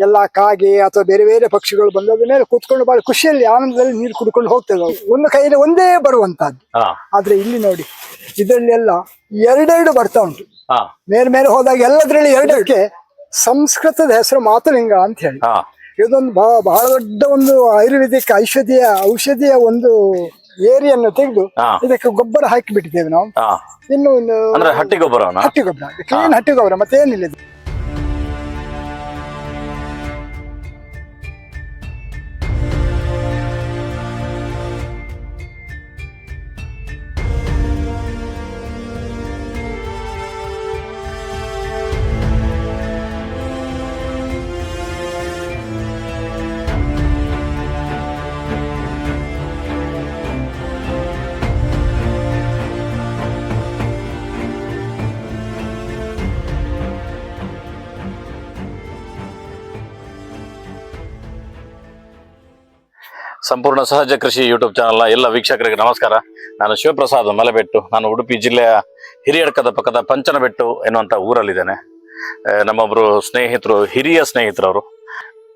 ಎಲ್ಲ ಕಾಗೆ ಅಥವಾ ಬೇರೆ ಬೇರೆ ಪಕ್ಷಿಗಳು ಬಂದದ ಮೇಲೆ ಕೂತ್ಕೊಂಡು ಬಹಳ ಖುಷಿಯಲ್ಲಿ ಆನಂದದಲ್ಲಿ ನೀರು ಕುಡ್ಕೊಂಡು ಹೋಗ್ತದೆ. ಒಂದು ಕೈಯಲ್ಲಿ ಒಂದೇ ಬರುವಂತಹದ್ದು. ಆದ್ರೆ ಇಲ್ಲಿ ನೋಡಿ ಇದರಲ್ಲಿ ಎಲ್ಲ ಎರಡೆರಡು ಬರ್ತಾ ಉಂಟು. ಮೇಲೆ ಮೇಲೆ ಹೋದಾಗ ಎಲ್ಲದರಲ್ಲಿ ಎರಡಕ್ಕೆ ಸಂಸ್ಕೃತದ ಹೆಸರು ಮಾತುಲಿಂಗ ಅಂತ ಹೇಳಿ. ಇದೊಂದು ಬಹ- ಬಹಳ ದೊಡ್ಡ ಒಂದು ಆಯುರ್ವೇದಿಕ್ ಔಷಧಿಯ ಔಷಧಿಯ ಒಂದು ಏರಿಯನ್ನು ತೆಗೆದು ಇದಕ್ಕೆ ಗೊಬ್ಬರ ಹಾಕಿ ಬಿಟ್ಟಿದ್ದೇವೆ ನಾವು. ಇನ್ನು ಹಟ್ಟಿ ಗೊಬ್ಬರ ಹಟ್ಟಿ ಗೊಬ್ಬರ ಕ್ಲೀನ್ ಹಟ್ಟಿ ಗೊಬ್ಬರ ಮತ್ತೇನಿಲ್ಲ ಇದು. ಸಂಪೂರ್ಣ ಸಹಜ ಕೃಷಿ ಯೂಟ್ಯೂಬ್ ಚಾನಲ್ನ ಎಲ್ಲ ವೀಕ್ಷಕರಿಗೆ ನಮಸ್ಕಾರ. ನಾನು ಶಿವಪ್ರಸಾದ್ ಮಲೆಬೆಟ್ಟು. ನಾನು ಉಡುಪಿ ಜಿಲ್ಲೆಯ ಹಿರಿಯಡ್ಕದ ಪಕ್ಕದ ಪಂಚನಬೆಟ್ಟು ಎನ್ನುವಂಥ ಊರಲ್ಲಿದ್ದೇನೆ. ನಮ್ಮೊಬ್ಬರು ಸ್ನೇಹಿತರು, ಹಿರಿಯ ಸ್ನೇಹಿತರವರು.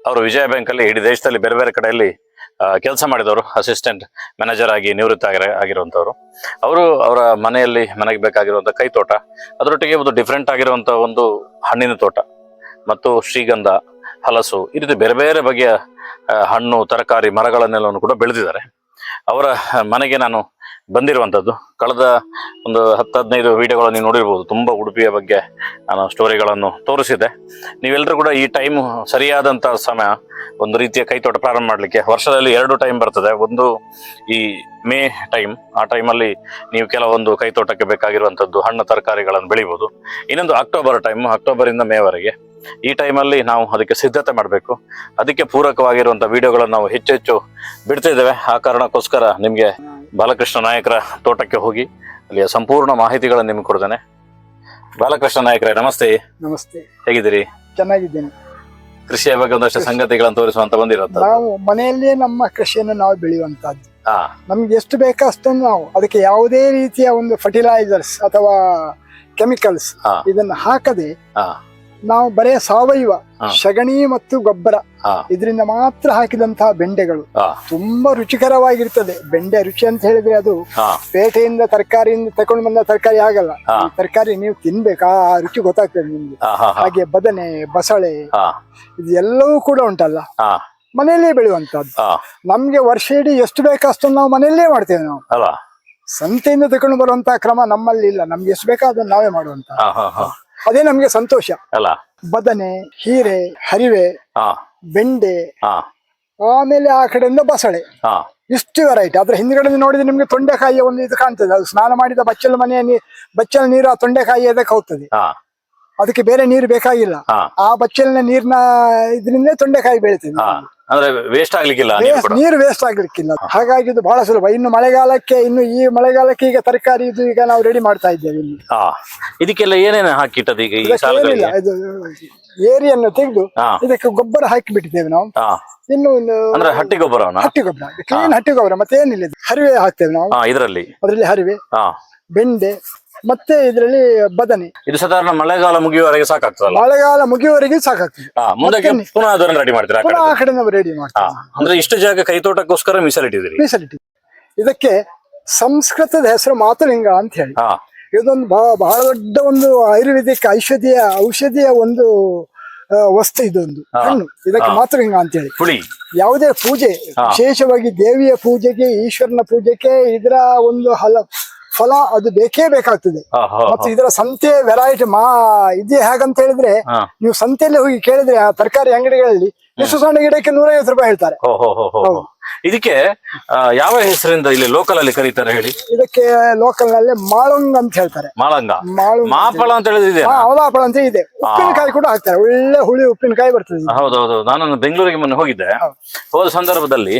ಅವರು ವಿಜಯ ಬ್ಯಾಂಕಲ್ಲಿ ಇಡೀ ದೇಶದಲ್ಲಿ ಬೇರೆ ಬೇರೆ ಕಡೆಯಲ್ಲಿ ಕೆಲಸ ಮಾಡಿದವರು. ಅಸಿಸ್ಟೆಂಟ್ ಮ್ಯಾನೇಜರ್ ಆಗಿ ನಿವೃತ್ತ ಆಗಿ ಆಗಿರುವಂತವ್ರು. ಅವರು ಅವರ ಮನೆಯಲ್ಲಿ ಮನೆಗೆ ಬೇಕಾಗಿರುವಂಥ ಕೈ ತೋಟ ಅದರೊಟ್ಟಿಗೆ ಒಂದು ಡಿಫ್ರೆಂಟ್ ಆಗಿರುವಂಥ ಒಂದು ಹಣ್ಣಿನ ತೋಟ, ಮತ್ತು ಶ್ರೀಗಂಧ ಹಲಸು, ಈ ರೀತಿ ಬೇರೆ ಬೇರೆ ಬಗೆಯ ಹಣ್ಣು, ತರಕಾರಿ, ಮರಗಳನ್ನೆಲ್ಲವನ್ನು ಕೂಡ ಬೆಳೆದಿದ್ದಾರೆ. ಅವರ ಮನೆಗೆ ನಾನು ಬಂದಿರುವಂಥದ್ದು. ಕಳೆದ ಒಂದು ಹತ್ತು ಹದಿನೈದು ವಿಡಿಯೋಗಳನ್ನು ನೀವು ನೋಡಿರ್ಬೋದು. ತುಂಬ ಉಡುಪಿಯ ಬಗ್ಗೆ ನಾನು ಸ್ಟೋರಿಗಳನ್ನು ತೋರಿಸಿದ್ದೆ ನೀವೆಲ್ಲರೂ ಕೂಡ ಈ ಟೈಮ್ ಸರಿಯಾದಂಥ ಸಮಯ ಒಂದು ರೀತಿಯ ಕೈತೋಟ ಪ್ರಾರಂಭ ಮಾಡಲಿಕ್ಕೆ ವರ್ಷದಲ್ಲಿ ಎರಡು ಟೈಮ್ ಬರ್ತದೆ. ಒಂದು ಈ ಮೇ ಟೈಮ್, ಆ ಟೈಮಲ್ಲಿ ನೀವು ಕೆಲವೊಂದು ಕೈತೋಟಕ್ಕೆ ಬೇಕಾಗಿರುವಂಥದ್ದು, ಹಣ್ಣು, ತರಕಾರಿಗಳನ್ನು ಬೆಳಿಬೋದು. ಇನ್ನೊಂದು ಅಕ್ಟೋಬರ್ ಟೈಮ್, ಅಕ್ಟೋಬರಿಂದ ಮೇವರೆಗೆ. ಈ ಟೈಮಲ್ಲಿ ನಾವು ಅದಕ್ಕೆ ಸಿದ್ಧತೆ ಮಾಡಬೇಕು. ಅದಕ್ಕೆ ಪೂರಕವಾಗಿರುವಂಥ ವಿಡಿಯೋಗಳನ್ನು ನಾವು ಹೆಚ್ಚು ಹೆಚ್ಚು ಬಿಡ್ತಿದ್ದೇವೆ. ಆ ಕಾರಣಕ್ಕೋಸ್ಕರ ನಿಮಗೆ ಬಾಲಕೃಷ್ಣ ನಾಯಕರ ತೋಟಕ್ಕೆ ಹೋಗಿ ಅಲ್ಲಿಯ ಸಂಪೂರ್ಣ ಮಾಹಿತಿಗಳನ್ನು ನಿಮಗೆ ಕೊಡ್ತೇನೆ. ಬಾಲಕೃಷ್ಣ ನಾಯಕರೇ ನಮಸ್ತೆ. ನಮಸ್ತೆ. ಹೇಗಿದ್ದೀರಿ? ಚೆನ್ನಾಗಿದ್ದೇನೆ. ಕೃಷಿಯ ಬಗ್ಗೆ ಒಂದಷ್ಟು ಸಂಗತಿಗಳನ್ನು ತೋರಿಸುವಂತ ಬಂದಿರುವಂತ ನಾವು ಮನೆಯಲ್ಲೇ ನಮ್ಮ ಕೃಷಿಯನ್ನು ನಾವು ಬೆಳೆಯುವಂತಹದ್ದು ಹಾ. ನಮ್ಗೆ ಎಷ್ಟು ಬೇಕೋ ಅಷ್ಟನ್ನು ನಾವು ಅದಕ್ಕೆ ಯಾವುದೇ ರೀತಿಯ ಒಂದು ಫರ್ಟಿಲೈಸರ್ಸ್ ಅಥವಾ ಕೆಮಿಕಲ್ಸ್ ಇದನ್ನ ಇದನ್ನು ಹಾಕದೆ ನಾವು ಬರೇ ಸಾವಯವ ಶಗಣಿ ಸಗಣಿ ಮತ್ತು ಗೊಬ್ಬರ. ಇದರಿಂದ ಮಾತ್ರ ಹಾಕಿದಂತಹ ಬೆಂಡೆಗಳು. ತುಂಬಾ ರುಚಿಕರವಾಗಿರ್ತದೆ. ಬೆಂಡೆ ರುಚಿ ಅಂತ ಹೇಳಿದ್ರೆ ಅದು ಪೇಟೆಯಿಂದ ತರಕಾರಿಯಿಂದ ತಕೊಂಡು ಬಂದ ತರಕಾರಿ ಆಗಲ್ಲ. ತರಕಾರಿ ನೀವು ತಿನ್ಬೇಕಾ ಆ ರುಚಿ ಗೊತ್ತಾಗ್ತದೆ ನಿಮ್ಗೆ. ಹಾಗೆ ಬದನೆ ಬಸಳೆ ಇದೆಲ್ಲವೂ ಇದು ಎಲ್ಲವೂ ಕೂಡ ಉಂಟಲ್ಲ. ಮನೆಯಲ್ಲೇ ಬೆಳೆಯುವಂತದ್ದು ನಮ್ಗೆ ವರ್ಷ ಇಡೀ ಎಷ್ಟು ಬೇಕೋ ಅಷ್ಟನ್ನು ನಾವು ಮನೆಯಲ್ಲೇ ಮಾಡ್ತೇವೆ ನಾವು. ಸಂತೆಯಿಂದ ತಕೊಂಡು ಬರುವಂತಹ ಕ್ರಮ ನಮ್ಮಲ್ಲಿ ಇಲ್ಲ. ನಮ್ಗೆ ಎಷ್ಟು ಬೇಕೋ ಅದನ್ನ ನಾವೇ ಮಾಡುವಂತ ಅದೇ ನಮ್ಗೆ ಸಂತೋಷ. ಅಲ್ಲ. ಬದನೆ ಹೀರೆ ಹರಿವೆ ಹಾ. ಬೆಂಡೆ ಹಾ. ಆಮೇಲೆ ಆ ಕಡೆಯಿಂದ ಬಸಳೆ. ಹಾ. ಇಷ್ಟು ವೆರೈಟಿ ಅದ್ರ ಹಿಂದ್ಗಡೆ ನೋಡಿದ್ರೆ ನಿಮ್ಗೆ ತೊಂಡೆಕಾಯಿಯ ಒಂದು ಇದು ಕಾಣ್ತದೆ. ಅದು ಸ್ನಾನ ಮಾಡಿದ ಬಚ್ಚಲ ಮನೆಯ ನೀ ಬಚ್ಚಲ ನೀರು ಆ ತೊಂಡೆಕಾಯಿ ಅದಕ್ಕೆ ಹೋಗ್ತದೆ. ಹಾ. ಅದಕ್ಕೆ ಬೇರೆ ನೀರು ಬೇಕಾಗಿಲ್ಲ. ಹಾ. ಆ ಬಚ್ಚಲಿನ ನೀರಿನ ಇದರಿಂದ ತೊಂಡೆಕಾಯಿ ಬೆಳಿತದೆ. ಹಾ. ಅಂದ್ರೆ ವೇಸ್ಟ್ ಆಗ್ಲಿಕ್ಕಿಲ್ಲ ನೀರು ವೇಸ್ಟ್ ಆಗ್ಲಿಕ್ಕಿಲ್ಲ. ಹಾಗಾಗಿ ಇದು ಬಹಳ ಸುಲಭ. ಇನ್ನು ಮಳೆಗಾಲಕ್ಕೆ ಇನ್ನು ಈ ಮಳೆಗಾಲಕ್ಕೆ ಈಗ ತರಕಾರಿ ಇದು ಈಗ ನಾವು ರೆಡಿ ಮಾಡ್ತಾ ಇದ್ದೇವೆ ಇಲ್ಲಿ. ಇದಕ್ಕೆಲ್ಲ ಏನೇನು ಹಾಕಿಟ್ಟದ ಈಗ ಈ ಇದಕ್ಕೆ ಸಾಲಗಳಿಗೆ ಇದು ಏರಿಯನ್ನು ತೆಗೆದು ಹಾ. ಇದಕ್ಕೆ ಗೊಬ್ಬರ ಹಾಕಿ ಬಿಟ್ಟಿದ್ದೇವೆ ನಾವು. ಹಾ. ಇನ್ನು ಅಂದ್ರೆ ಹಟ್ಟಿ ಗೊಬ್ಬರ ಹಟ್ಟಿ ಗೊಬ್ಬರ. ಕ್ಲೀನ್ ಹಟ್ಟಿ ಗೊಬ್ಬರ. ಮತ್ತೇನಿಲ್ಲ ಇದು. ಹರಿವೆ ಹಾಕ್ತೇವೆ ನಾವು. ಹಾ ಇದರಲ್ಲಿ? ಅದರಲ್ಲಿ ಹರಿವೆ ಹಾ. ಬೆಂಡೆ ಮತ್ತೆ ಇದರಲ್ಲಿ ಬದನೆ. ಇದು ಸಾಧಾರಣ ಮಳೆಗಾಲ ಮುಗಿಯುವವರೆಗೆ ಸಾಕಾಗ್ತದಲ್ಲ? ಮಳೆಗಾಲ ಮುಗಿಯುವವರೆಗೆ ಸಾಕಾಗ್ತದೆ. ಹಾ ಮುಂದಕ್ಕೆ ಮತ್ತೆ ಪುನಃ ಅದನ್ನ ರೆಡಿ ಮಾಡ್ತೀರಾ ಆ ಕಡೆ ಪುನಃ ಆ ಕಡೆ ನಾವು ರೆಡಿ ಹಾ ಮಾಡ್ತೇವೆ ಅಂದ್ರೆ ಇಷ್ಟು ಜಾಗ ಕೈತೋಟಕ್ಕೋಸ್ಕರ ಮೀಸಲಿಟ್ಟಿದ್ದೀರಿ? ಮೀಸಲಿಟ್ಟು ಇದಕ್ಕೆ ಸಂಸ್ಕೃತದ ಹೆಸರು ಮಾತುಲಿಂಗ ಅಂತ ಹೇಳಿ. ಹಾ. ಇದೊಂದು ಬಹ- ಬಹಳ ದೊಡ್ಡ ಒಂದು ಆಯುರ್ವೇದಿಕ್ ಔಷಧಿಯ ಔಷಧಿಯ ಒಂದು ಆ, ವಸ್ತು ಇದೊಂದು. ಹಾ. ಹಣ್ಣು. ಇದಕ್ಕೆ ಹಾ. ಮಾತೃಲಿಂಗ ಅಂತ ಹೇಳಿ. ಹುಳಿ. ಯಾವುದೇ ಪೂಜೆ ಹಾ. ವಿಶೇಷವಾಗಿ ದೇವಿಯ ಪೂಜೆಗೆ ಈಶ್ವರನ ಪೂಜೆಗೆ ಇದರ ಒಂದು ಹಲ ಫಲ ಅದು ಬೇಕೇ ಬೇಕಾಗ್ತದೆ. ಮತ್ತೆ ಇದರ ಸಂತೆ ವೆರೈಟಿ ಮಾ ಇದೆ ಹೇಗಂತ ಹೇಳಿದ್ರೆ ನೀವು ಸಂತೆಯಲ್ಲಿ ಹೋಗಿ ಕೇಳಿದ್ರೆ ಆ ತರಕಾರಿ ಅಂಗಡಿಗಳಲ್ಲಿ ಎಷ್ಟು ಸಣ್ಣ ಗಿಡಕ್ಕೆ ನೂರೈವತ್ತು ರೂಪಾಯಿ ಹೇಳ್ತಾರೆ. ಇದಕ್ಕೆ ಯಾವ ಹೆಸರಿಂದ ಇಲ್ಲಿ ಲೋಕಲ್ ಅಲ್ಲಿ ಕರೀತಾರೆ ಹೇಳಿ? ಇದಕ್ಕೆ ಲೋಕಲ್ನಲ್ಲಿ ಮಾಳಂಗ್ ಅಂತ ಹೇಳ್ತಾರೆ. ಮಾಳಂಗ. ಮಾಪಳ ಅಂತ ಹೇಳಿದ್ರೆ ಅವಲಾಪಳ ಅಂತ ಇದೆ. ಉಪ್ಪಿನಕಾಯಿ ಕೂಡ ಹಾಕ್ತಾರೆ. ಒಳ್ಳೆ ಹುಳಿ ಉಪ್ಪಿನಕಾಯಿ ಬರ್ತದೆ. ಹೌದೌದು. ನಾನು ಬೆಂಗಳೂರಿಗೆ ಮೊನ್ನೆ ಹೋಗಿದ್ದೆ. ಹೌದು. ಸಂದರ್ಭದಲ್ಲಿ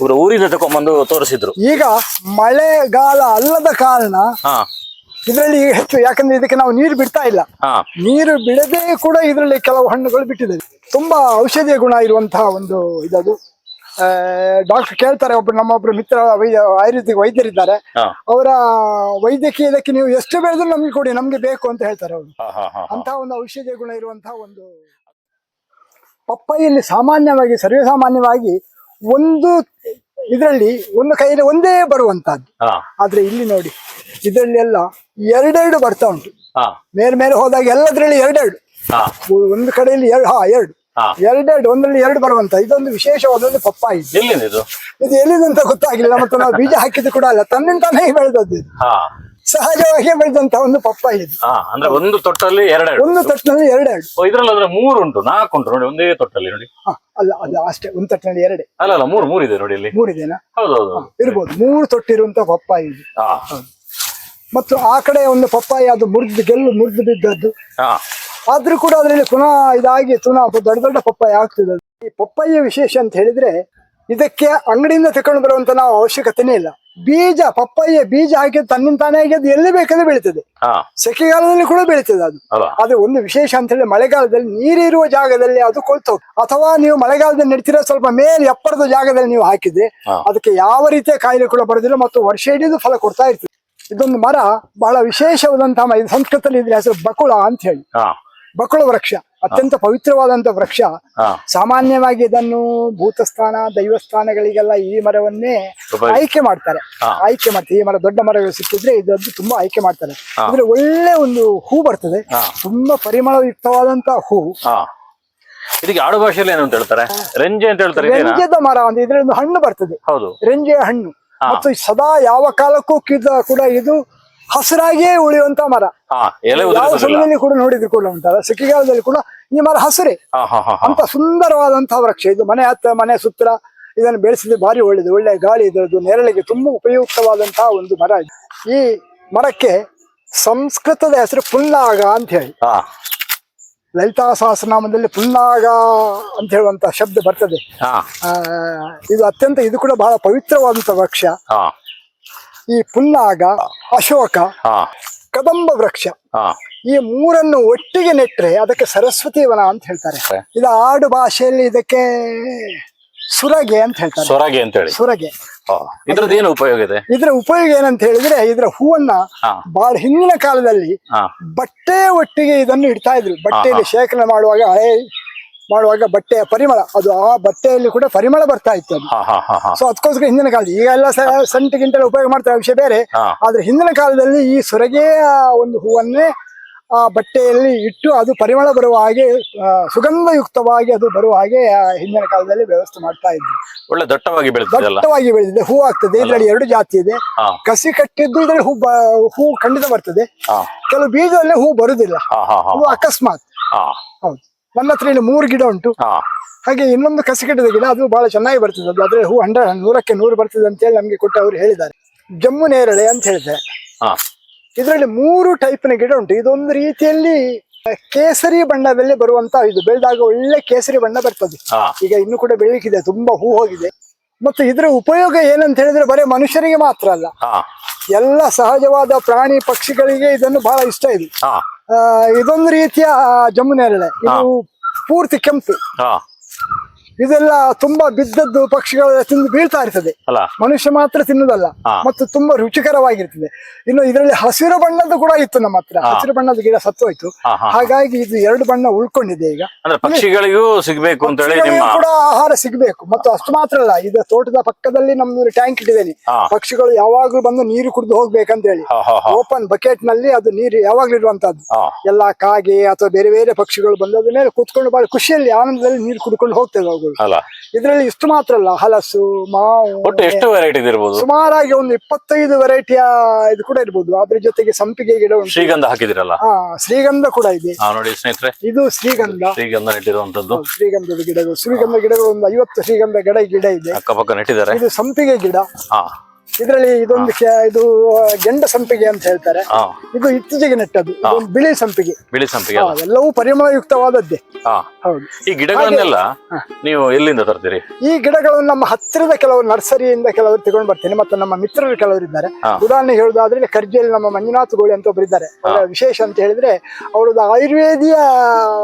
ಇವರು ಊರಿಂದ ತಕೊಂಡ್ಬಂದು ತೋರಿಸಿದ್ರು. ಈಗ ಮಳೆಗಾಲ ಅಲ್ಲದ ಕಾರಣ ಇದರಲ್ಲಿ ಹೆಚ್ಚು ಯಾಕಂದ್ರೆ ಇದಕ್ಕೆ ನಾವು ನೀರು ಬಿಡ್ತಾ ಇಲ್ಲ. ನೀರು ಬಿಡದೆ ಕೂಡ ಇದರಲ್ಲಿ ಕೆಲವು ಹಣ್ಣುಗಳು ಬಿಟ್ಟಿದೆ. ತುಂಬಾ ಔಷಧೀಯ ಗುಣ ಇರುವಂತಹ ಒಂದು ಇದದು. ಡಾಕ್ಟರ್ ಕೇಳ್ತಾರೆ ಒಬ್ರು ನಮ್ಮೊಬ್ರು ಮಿತ್ರ ವೈದ್ಯ ಆಯುರ್ವೇದಿಕ್ ವೈದ್ಯರಿದ್ದಾರೆ. ಅವರ ವೈದ್ಯಕೀಯ ಇದಕ್ಕೆ ನೀವು ಎಷ್ಟು ಬೆಳೆದ್ರು ನಮ್ಗೆ ಕೊಡಿ ನಮ್ಗೆ ಬೇಕು ಅಂತ ಹೇಳ್ತಾರೆ ಅವರು. ಅಂತ ಒಂದು ಔಷಧೀಯ ಗುಣ ಇರುವಂತಹ ಒಂದು ಪಪ್ಪಾಯಿಯಲ್ಲಿ ಸಾಮಾನ್ಯವಾಗಿ ಸರ್ವೇಸಾಮಾನ್ಯವಾಗಿ ಒಂದು ಇದರಲ್ಲಿ ಒಂದು ಕೈಯಲ್ಲಿ ಒಂದೇ ಬರುವಂತಹದ್ದು. ಆದ್ರೆ ಇಲ್ಲಿ ನೋಡಿ ಇದರಲ್ಲಿ ಎಲ್ಲ ಎರಡೆರಡು ಬರ್ತಾ ಉಂಟು. ಮೇಲ್ ಮೇಲೆ ಹೋದಾಗ ಎಲ್ಲದ್ರಲ್ಲಿ ಎರಡೆರಡು. ಒಂದು ಕಡೆಯಲ್ಲಿ ಎರಡು ಹಾ ಎರಡು. ಎರಡೆರಡು ಒಂದರಲ್ಲಿ ಎರಡು ಬರುವಂತ ಇದೊಂದು ವಿಶೇಷವಾದದ್ದು ಪಪ್ಪಾಯಿ. ಎಲ್ಲಿಂದ ಇದು? ಇದು ಎಲ್ಲಿದಂತ ಗೊತ್ತಾಗಿಲ್ಲ ಮತ್ತು ನಾವು ಬೀಜ ಹಾಕಿದ್ದು ಕೂಡ ಅಲ್ಲ ತನ್ನಿಂತಾನೇ ಬೆಳೆದದ್ದು ಹಾ. ಸಹಜವಾಗಿ ಬೆಳೆದಂತ ಒಂದು ಪಪ್ಪಾಯಿ ಇದು. ಅಂದ್ರೆ ಒಂದು ತೊಟ್ಟಲ್ಲಿ ಎರಡೆರಡು. ಒಂದು ತೊಟ್ಟಿನಲ್ಲಿ ಎರಡೆರಡು. ಇದ್ರಲ್ಲಿ ಅಂದ್ರೆ ಮೂರು ಉಂಟು ನಾಲ್ಕು ಉಂಟು ನೋಡಿ ಒಂದೇ ತೊಟ್ಟಲ್ಲಿ ನೋಡಿ. ಅಲ್ಲ ಅಲ್ಲ ಅಷ್ಟೇ ಒಂದು ತಟ್ಟಿನಲ್ಲಿ ಎರಡೇ. ಅಲ್ಲ ಅಲ್ಲ ಮೂರು ಮೂರು ಇದೆ ನೋಡಿ ಇಲ್ಲಿ. ಮೂರಿದೆನಾ? ಹೌದೌದು. ಇರ್ಬೋದು ಮೂರು ತೊಟ್ಟಿರುವಂತ ಪಪ್ಪಾಯಿ ಇದು. ಹಾ. ಮತ್ತು ಆ ಕಡೆ ಒಂದು ಪಪ್ಪಾಯಿ ಅದು ಮುರಿದು ಗೆಲ್ಲು ಮುರಿದು ಬಿದ್ದದ್ದು. ಹಾ. ಆದ್ರೂ ಕೂಡ ಅದರಲ್ಲಿ ಪುನಃ ಇದಾಗಿ ಪುನಃ ದೊಡ್ಡ ದೊಡ್ಡ ಪಪ್ಪಾಯಿ ಆಗ್ತದೆ. ಈ ಪಪ್ಪಾಯಿಯ ವಿಶೇಷ ಅಂತ ಹೇಳಿದ್ರೆ ಇದಕ್ಕೆ ಅಂಗಡಿಯಿಂದ ತಕೊಂಡು ಬರುವಂತ ನಾವು ಅವಶ್ಯಕತೆನೇ ಇಲ್ಲ. ಬೀಜ ಪಪ್ಪಾಯಿಯ ಬೀಜ ಹಾಕಿ ತನ್ನಿಂತಾನೇ ಆಗಿ ಅದು ಎಲ್ಲಿ ಬೇಕಾದ್ರೆ ಬೆಳೀತದೆ. ಸೆಕೆಗಾಲದಲ್ಲಿ ಕೂಡ ಬೆಳೀತದೆ ಅದು. ಅದು ಒಂದು ವಿಶೇಷ ಅಂತ ಹೇಳಿ ಮಳೆಗಾಲದಲ್ಲಿ ನೀರಿರುವ ಜಾಗದಲ್ಲಿ ಅದು ಕೊಳ್ತು. ಅಥವಾ ನೀವು ಮಳೆಗಾಲದಲ್ಲಿ ನೆಡ್ತಿರೋ ಸ್ವಲ್ಪ ಮೇಲೆ ಎಪ್ಪರದ ಜಾಗದಲ್ಲಿ ನೀವು ಹಾಕಿದ್ರೆ. ಅದಕ್ಕೆ ಯಾವ ರೀತಿಯ ಕಾಯಿಲೆ ಕೂಡ ಬರೋದಿಲ್ಲ ಮತ್ತು ವರ್ಷ ಇಡೀದು ಫಲ ಕೊಡ್ತಾ ಇರ್ತದೆ. ಇದೊಂದು ಮರ ಬಹಳ ವಿಶೇಷವಾದಂತಹ ಸಂಸ್ಕೃತದಲ್ಲಿ ಇದ್ರ ಹೆಸರು ಬಕುಳ ಅಂತ ಹೇಳಿ. ಬಕುಳ ವೃಕ್ಷ ಅತ್ಯಂತ ಪವಿತ್ರವಾದಂತ ವೃಕ್ಷ. ಸಾಮಾನ್ಯವಾಗಿ ಇದನ್ನು ಭೂತಸ್ಥಾನ ದೈವಸ್ಥಾನಗಳಿಗೆಲ್ಲ ಈ ಮರವನ್ನೇ ಆಯ್ಕೆ ಮಾಡ್ತಾರೆ. ಆಯ್ಕೆ ಮಾಡ್ತಾರೆ. ಈ ಮರ ದೊಡ್ಡ ಮರಗಳು ಸಿಕ್ಕಿದ್ರೆ ಇದ್ದು ತುಂಬಾ ಆಯ್ಕೆ ಮಾಡ್ತಾರೆ. ಅಂದ್ರೆ ಒಳ್ಳೆ ಒಂದು ಹೂ ಬರ್ತದೆ. ತುಂಬಾ ಪರಿಮಳಯುಕ್ತವಾದಂತ ಹೂ. ಇದಕ್ಕೆ ಆಡು ಭಾಷೆಯಲ್ಲಿ ಏನು ಅಂತ ಹೇಳ್ತಾರೆ? ರಂಜೆ ಅಂತ ಹೇಳ್ತಾರೆ ರೆಂಜದ ಮರ ಅಂದ್ರೆ ಇದರಲ್ಲಿ ಒಂದು ಹಣ್ಣು ಬರ್ತದೆ. ಹೌದು. ರೆಂಜೆಯ ಹಣ್ಣು. ಮತ್ತು ಸದಾ ಯಾವ ಕಾಲಕ್ಕೂ ಕೂಡ ಇದು ಹಸಿರಾಗಿಯೇ ಉಳಿಯುವಂತ ಮರ. ಯಾವ ಸಮಯದಲ್ಲಿ ಕೂಡ ನೋಡಿದ್ರು ಕೂಡ ಉಂಟಲ್ಲ ಸೆಕೆಗಾಲದಲ್ಲಿ ಕೂಡ ಈ ಮರ ಹಸಿರೇ. ಅಂತ ಸುಂದರವಾದಂತಹ ವೃಕ್ಷ. ಇದು ಮನೆ ಹತ್ತ ಮನೆ ಸುತ್ತ ಇದನ್ನು ಬೆಳೆಸಿದ್ರೆ ಭಾರಿ ಒಳ್ಳೇದು. ಒಳ್ಳೆ ಗಾಳಿ ಇದರದ್ದು ನೆರಳಿಗೆ ತುಂಬಾ ಉಪಯುಕ್ತವಾದಂತಹ ಒಂದು ಮರ ಇದು. ಈ ಮರಕ್ಕೆ ಸಂಸ್ಕೃತದ ಹೆಸರು ಪುನ್ನಾಗ ಅಂತ ಹೇಳಿ. ಲಲಿತಾ ಸಹಸ್ರನಾಮದಲ್ಲಿ ಪುಲ್ಲಾಗ ಅಂತ ಹೇಳುವಂತ ಶಬ್ದ ಬರ್ತದೆ. ಇದು ಅತ್ಯಂತ ಇದು ಕೂಡ ಬಹಳ ಪವಿತ್ರವಾದಂತಹ ವೃಕ್ಷ. ಈ ಪುಲ್ಲಾಗ ಅಶೋಕ ಕದಂಬ ವೃಕ್ಷ. ಈ ಮೂರನ್ನು ಒಟ್ಟಿಗೆ ನೆಟ್ರೆ ಅದಕ್ಕೆ ಸರಸ್ವತಿ ವನ ಅಂತ ಹೇಳ್ತಾರೆ. ಇದು ಆಡು ಭಾಷೆಯಲ್ಲಿ ಇದಕ್ಕೆ ಸುರಗೆ ಅಂತ ಹೇಳ್ತಾರೆ. ಸುರಗೆ ಅಂತ ಹೇಳಿ. ಸುರಗೆ. ಇದ್ರದ್ದು ಏನು ಉಪಯೋಗ ಇದೆ? ಇದರ ಉಪಯೋಗ ಏನಂತ ಹೇಳಿದ್ರೆ ಇದರ ಹೂವನ್ನ ಬಹಳ ಹಿಂದಿನ ಕಾಲದಲ್ಲಿ ಬಟ್ಟೆ ಒಟ್ಟಿಗೆ ಇದನ್ನು ಇಡ್ತಾ ಇದ್ರು. ಬಟ್ಟೆಯಲ್ಲಿ ಶೇಖರಣೆ ಮಾಡುವಾಗ ಹಳೆ ಮಾಡುವಾಗ ಬಟ್ಟೆಯ ಪರಿಮಳ ಅದು ಆ ಬಟ್ಟೆಯಲ್ಲಿ ಕೂಡ ಪರಿಮಳ ಬರ್ತಾ ಇತ್ತು ಅದು. ಸೊ ಅದಕ್ಕೋಸ್ಕರ ಹಿಂದಿನ ಕಾಲದಲ್ಲಿ ಈಗ ಎಲ್ಲ ಸೆಂಟ್ ಗಿಂಟೆಲ್ಲ ಉಪಯೋಗ ಮಾಡ್ತಾರೆ ವಿಷಯ ಬೇರೆ. ಆದ್ರೆ ಹಿಂದಿನ ಕಾಲದಲ್ಲಿ ಈ ಸೊರಗೆಯ ಒಂದು ಹೂವನ್ನೇ ಆ ಬಟ್ಟೆಯಲ್ಲಿ ಇಟ್ಟು ಅದು ಪರಿಮಳ ಬರುವ ಹಾಗೆ ಸುಗಂಧಯುಕ್ತವಾಗಿ ಅದು ಬರುವ ಹಾಗೆ ಹಿಂದಿನ ಕಾಲದಲ್ಲಿ ವ್ಯವಸ್ಥೆ ಮಾಡ್ತಾ ಇದ್ರು. ಒಳ್ಳೆ ದಟ್ಟವಾಗಿ ದಟ್ಟವಾಗಿ ಬೆಳೆದಿದೆ ಹೂ ಆಗ್ತದೆ. ಇದರಲ್ಲಿ ಎರಡು ಜಾತಿ ಇದೆ. ಕಸಿ ಕಟ್ಟಿದ್ದು ಇದರಲ್ಲಿ ಹೂ ಹೂ ಖಂಡಿತ ಬರ್ತದೆ. ಕೆಲವು ಬೀಜದಲ್ಲಿ ಹೂ ಬರುದಿಲ್ಲ. ಹೂ ಅಕಸ್ಮಾತ್. ಹೌದು. ನನ್ನ ಹತ್ರ ಇಲ್ಲಿ ಮೂರು ಗಿಡ ಉಂಟು. ಹಾಗೆ ಇನ್ನೊಂದು ಕಸಿ ಕಟ್ಟಿದ ಗಿಡ ಅದು ಬಹಳ ಚೆನ್ನಾಗಿ ಬರ್ತದೆ. ಅದು ಅದ್ರ ಹೂ ಹಂಡ್ರೆಡ್ ನೂರಕ್ಕೆ ನೂರು ಬರ್ತದೆ ಅಂತ ಹೇಳಿ ನಮ್ಗೆ ಕೊಟ್ಟು ಅವರು ಹೇಳಿದ್ದಾರೆ. ಜಮ್ಮು ನೇರಳೆ ಅಂತ ಹೇಳಿದ್ದಾರೆ ಹಾ. ಇದರಲ್ಲಿ ಮೂರು ನ ಗಿಡ ಉಂಟು. ಇದೊಂದು ರೀತಿಯಲ್ಲಿ ಕೇಸರಿ ಬಣ್ಣದಲ್ಲಿ ಬರುವಂತ ಇದು. ಬೆಳೆದಾಗ ಒಳ್ಳೆ ಕೇಸರಿ ಬಣ್ಣ ಬರ್ತದೆ. ಈಗ ಇನ್ನು ಕೂಡ ಬೆಳಕಿದೆ ತುಂಬಾ ಹೂ ಹೋಗಿದೆ. ಮತ್ತು ಇದರ ಉಪಯೋಗ ಏನಂತ ಹೇಳಿದ್ರೆ ಬರೀ ಮನುಷ್ಯರಿಗೆ ಮಾತ್ರ ಅಲ್ಲ. ಎಲ್ಲ ಸಹಜವಾದ ಪ್ರಾಣಿ ಪಕ್ಷಿಗಳಿಗೆ ಇದನ್ನು ಬಹಳ ಇಷ್ಟ ಇದೆ. ಇದೊಂದು ರೀತಿಯ ಜಮ್ಮು ನೇರಳೆ ಇದು ಪೂರ್ತಿ ಕೆಂಪು. ಇದೆಲ್ಲ ತುಂಬಾ ಬಿದ್ದದ್ದು ಪಕ್ಷಿಗಳು ತಿಂದು ಬೀಳ್ತಾ ಇರ್ತದೆ. ಅಲ್ಲ. ಮನುಷ್ಯ ಮಾತ್ರ ತಿನ್ನುದಲ್ಲ. ಮತ್ತು ತುಂಬಾ ರುಚಿಕರವಾಗಿರ್ತದೆ. ಇನ್ನು ಇದರಲ್ಲಿ ಹಸಿರು ಬಣ್ಣದ್ದು ಕೂಡ ಇತ್ತು ನಮ್ಮ ಹತ್ರ. ಹಸಿರು ಬಣ್ಣದ ಗಿಡ ಸತ್ತೋಯ್ತು. ಹಾಗಾಗಿ ಇದು ಎರಡು ಬಣ್ಣ ಉಳ್ಕೊಂಡಿದೆ ಈಗ. ಪಕ್ಷಿಗಳಿಗೂ ಸಿಗಬೇಕು ಅಂತ ಹೇಳಿ ಕೂಡ ಆಹಾರ ಸಿಗ್ಬೇಕು. ಮತ್ತು ಅಷ್ಟು ಮಾತ್ರ ಅಲ್ಲ ಇದು ತೋಟದ ಪಕ್ಕದಲ್ಲಿ ನಮ್ದು ಟ್ಯಾಂಕ್ ಇಟ್ಟಿದ್ದೇನೆ. ಪಕ್ಷಿಗಳು ಯಾವಾಗ್ಲೂ ಬಂದು ನೀರು ಕುಡಿದು ಹೋಗ್ಬೇಕಂತ ಹೇಳಿ ಓಪನ್ ಬಕೆಟ್ನಲ್ಲಿ ಅದು ನೀರು ಯಾವಾಗ್ಲೂ ಇರುವಂತದ್ದು ಎಲ್ಲಾ ಕಾಗೆ ಅಥವಾ ಬೇರೆ ಬೇರೆ ಪಕ್ಷಿಗಳು ಬಂದದ ಮೇಲೆ ಕೂತ್ಕೊಂಡು ಬಹಳ ಖುಷಿಯಲ್ಲಿ ಆನಂದದಲ್ಲಿ ನೀರು ಕುಡ್ಕೊಂಡು ಹೋಗ್ತೇವೆ ಅಲ್ಲ. ಇದರಲ್ಲಿ ಇಷ್ಟು ಮಾತ್ರ ಅಲ್ಲ ಹಲಸು ಮಾವು ಒಟ್ಟು ಎಷ್ಟು ವೆರೈಟಿ ಇರ್ಬೋದು? ಸುಮಾರಾಗಿ ಒಂದು ಇಪ್ಪತ್ತೈದು ವೆರೈಟಿಯ ಇದು ಕೂಡ ಇರ್ಬೋದು. ಅದ್ರ ಜೊತೆಗೆ ಸಂಪಿಗೆ ಗಿಡ ಉಂಟು. ಶ್ರೀಗಂಧ ಹಾಕಿದಿರಲ್ಲ? ಹಾ ಶ್ರೀಗಂಧ ಕೂಡ ಇದೆ. ಹಾ ನೋಡಿ ಸ್ನೇಹಿತರೆ. ಇದು ಶ್ರೀಗಂಧ. ಶ್ರೀಗಂಧ ನೆಟ್ಟಿರುವಂತದ್ದು ಶ್ರೀಗಂಧದ ಗಿಡಗಳು. ಶ್ರೀಗಂಧ ಗಿಡಗಳು ಒಂದು ಐವತ್ತು ಶ್ರೀಗಂಧ ಗಿಡ ಗಿಡ ಇದೆ. ಅಕ್ಕಪಕ್ಕ ನೆಟ್ಟಿದ್ದಾರೆ. ಇದು ಸಂಪಿಗೆ ಗಿಡ. ಹಾ. ಇದರಲ್ಲಿ ಇದೊಂದು ಕೆ- ಇದು ಗೆಂಡ ಸಂಪಿಗೆ ಅಂತ ಹೇಳ್ತಾರೆ. ಹಾ. ಇದು ಇತ್ತೀಚೆಗೆ ನೆಟ್ಟದ್ದು. ಇದೊಂದು ಬಿಳಿ ಸಂಪಿಗೆ. ಬಿಳಿ ಸಂಪಿಗೆ ಎಲ್ಲವೂ ಪರಿಮಳಯುಕ್ತವಾದದ್ದೇ. ಹಾ. ಹೌದು. ಈ ಗಿಡಗಳನ್ನೆಲ್ಲ ನೀವು ಎಲ್ಲಿಂದ ತರ್ತೀರಿ? ಈ ಗಿಡಗಳನ್ನು ನಮ್ಮ ಹತ್ತಿರದ ಕೆಲವರು ನರ್ಸರಿಯಿಂದ ಕೆಲವರು ತಗೊಂಡು ಬರ್ತೇನೆ. ಮತ್ತು ನಮ್ಮ ಮಿತ್ರರು ಕೆಲವರು ಇದ್ದಾರೆ. ಹಾ. ಉದಾಹರಣೆ ಹೇಳುದಾದ್ರೆ ಇಲ್ಲಿ ಕರ್ಜಿಯಲ್ಲಿ ನಮ್ಮ ಮಂಜುನಾಥ್ ಗೋಳಿ ಅಂತ ಒಬ್ಬರು ಇದ್ದಾರೆ. ಅವರ ವಿಶೇಷ ಅಂತ ಹೇಳಿದ್ರೆ ಅವ್ರದ್ದು ಆಯುರ್ವೇದಿಯ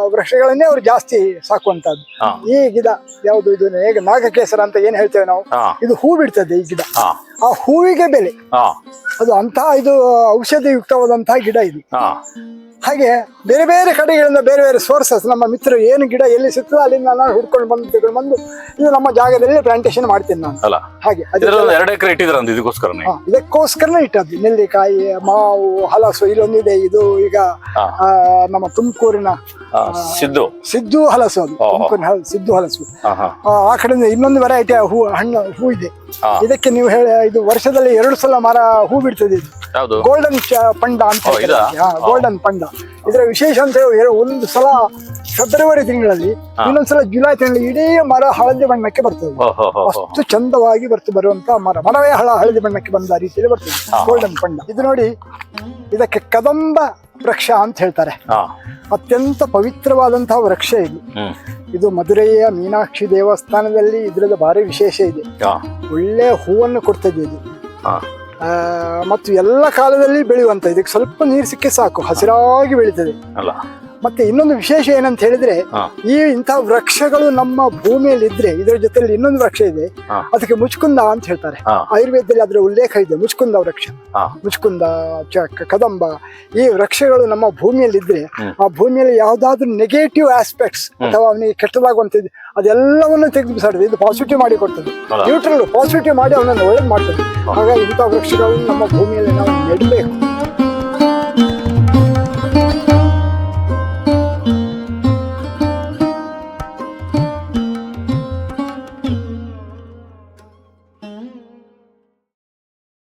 ವೃಕ್ಷಗಳನ್ನೇ ಅವರು ಜಾಸ್ತಿ ಸಾಕುವಂತದ್ದು ಹಾ. ಈ ಗಿಡ ಯಾವುದು ಇದು? ಹೇಗೆ ನಾಗಕೇಸರ ಅಂತ ಏನ್ ಹೇಳ್ತೇವೆ ನಾವು? ಹಾ. ಇದು ಹೂ ಬಿಡ್ತದೆ ಈ ಗಿಡ. ಹಾ. ಆ ಹೂವಿಗೆ ಬೆಲೆ. ಅದು ಅಂತಹ ಇದು ಔಷಧಿಯುಕ್ತವಾದಂತಹ ಗಿಡ ಇದು. ಹಾಗೆ ಬೇರೆ ಬೇರೆ ಕಡೆಗಳಿಂದ ಬೇರೆ ಬೇರೆ ಸೋರ್ಸಸ್ ನಮ್ಮ ಮಿತ್ರರು ಏನು ಗಿಡ ಎಲ್ಲಿ ಸಿಗ್ತದೆ ಅಲ್ಲಿಂದ ನಾನು ಹುಡ್ಕೊಂಡು ಬಂದು ತಗೊಂಡು ಬಂದು ಇದು ನಮ್ಮ ಜಾಗದಲ್ಲಿ ಪ್ಲಾಂಟೇಶನ್ ಮಾಡ್ತೀನಿ ನಾನು. ಅಲ್ಲ. ಹಾಗೆ ಎರಡು ಎಕರೆ ಇಟ್ಟಿದ್ರಂತ ಇದಕ್ಕೋಸ್ಕರನೇ? ಹಾ, ಇದಕ್ಕೋಸ್ಕರನೇ ಇಟ್ಟದ್ದು. ನೆಲ್ಲಿಕಾಯಿ ಮಾವು ಹಲಸು ಇಲ್ಲೊಂದಿದೆ ಇದು ಈಗ ನಮ್ಮ ತುಮಕೂರಿನ ಸಿದ್ದು. ಸಿದ್ದು ಹಲಸು ಅದು. ತುಮಕೂರಿನ ಸಿದ್ದು ಹಲಸು. ಆ ಆ ಕಡೆಯಿಂದ ಇನ್ನೊಂದು ವೆರೈಟಿ ಹೂ ಹಣ್ಣು ಹೂ ಇದೆ. ಇದಕ್ಕೆ ನೀವು ಹೇಳಿ ಇದು ವರ್ಷದಲ್ಲಿ ಎರಡು ಸಲ ಮರ ಹೂ ಬಿಡ್ತದೆ ಇದು. ಗೋಲ್ಡನ್ ಪಂಡ ಅಂತ? ಗೋಲ್ಡನ್ ಪಂಡ. ಇದರ ವಿಶೇಷ ಅಂತ ಹೇಳಿ ಒಂದು ಸಲ ಫೆಬ್ರವರಿ ತಿಂಗಳಲ್ಲಿ ಇನ್ನೊಂದ್ಸಲ ಜುಲೈ ತಿಂಗಳಲ್ಲಿ ಇಡೀ ಮರ ಹಳದಿ ಬಣ್ಣಕ್ಕೆ ಬರ್ತದೆ. ಅಷ್ಟು ಚಂದವಾಗಿ ಬರ್ತು ಬರುವಂತ ಮರ. ಮರವೇ ಹಳ ಹಳದಿ ಬಣ್ಣಕ್ಕೆ ಬಂದ ರೀತಿಯಲ್ಲಿ ಬರ್ತದೆ. ಗೋಲ್ಡನ್ ಪಂಡ. ಇದು ನೋಡಿ ಇದಕ್ಕೆ ಕದಂಬ ವೃಕ್ಷ ಅಂತ ಹೇಳ್ತಾರೆ. ಅತ್ಯಂತ ಪವಿತ್ರವಾದಂತಹ ವೃಕ್ಷ ಇದು. ಇದು ಮಧುರೆಯ ಮೀನಾಕ್ಷಿ ದೇವಸ್ಥಾನದಲ್ಲಿ ಇದ್ರದ್ದು ಭಾರಿ ವಿಶೇಷ ಇದೆ. ಒಳ್ಳೆ ಹೂವನ್ನು ಕೊಡ್ತದೆ ಇದು. ಮತ್ತು ಎಲ್ಲ ಕಾಲದಲ್ಲಿ ಬೆಳೆಯುವಂತ ಇದಕ್ಕೆ ಸ್ವಲ್ಪ ನೀರು ಸಿಕ್ಕಿ ಸಾಕು ಹಸಿರಾಗಿ ಬೆಳೀತದೆ. ಅಲ್ಲ. ಮತ್ತೆ ಇನ್ನೊಂದು ವಿಶೇಷ ಏನಂತ ಹೇಳಿದ್ರೆ ಈ ಇಂತಹ ವೃಕ್ಷಗಳು ನಮ್ಮ ಭೂಮಿಯಲ್ಲಿ ಇದ್ರೆ ಇದರ ಜೊತೆಲಿ ಇನ್ನೊಂದು ವೃಕ್ಷ ಇದೆ. ಅದಕ್ಕೆ ಮುಚ್ಕುಂದ ಅಂತ ಹೇಳ್ತಾರೆ. ಆಯುರ್ವೇದದಲ್ಲಿ ಅದರ ಉಲ್ಲೇಖ ಇದೆ ಮುಚ್ಕುಂದ ವೃಕ್ಷ. ಮುಚ್ಕುಂದ ಕದಂಬ ಈ ವೃಕ್ಷಗಳು ನಮ್ಮ ಭೂಮಿಯಲ್ಲಿ ಇದ್ರೆ ಆ ಭೂಮಿಯಲ್ಲಿ ಯಾವ್ದಾದ್ರು ನೆಗೆಟಿವ್ ಆಸ್ಪೆಕ್ಟ್ಸ್ ಅಥವಾ ಅವನಿಗೆ ಕೆಟ್ಟದಾಗುವಂತ ಅದೆಲ್ಲವನ್ನು ತೆಗೆದು ಬಿಸಾಡ್ತದೆ. ಇದು ಪಾಸಿಟಿವ್ ಮಾಡಿ ಕೊಡ್ತದೆ. ನ್ಯೂಟ್ರಲ್ ಪಾಸಿಟಿವ್ ಮಾಡಿ ಅವನನ್ನು ಒಳ್ಳೆ ಮಾಡ್ತದೆ. ಹಾಗಾಗಿ ಇಂಥ ವೃಕ್ಷಗಳನ್ನು ನಮ್ಮ ಭೂಮಿಯಲ್ಲಿ ನಾವು ನೆಡಬೇಕು.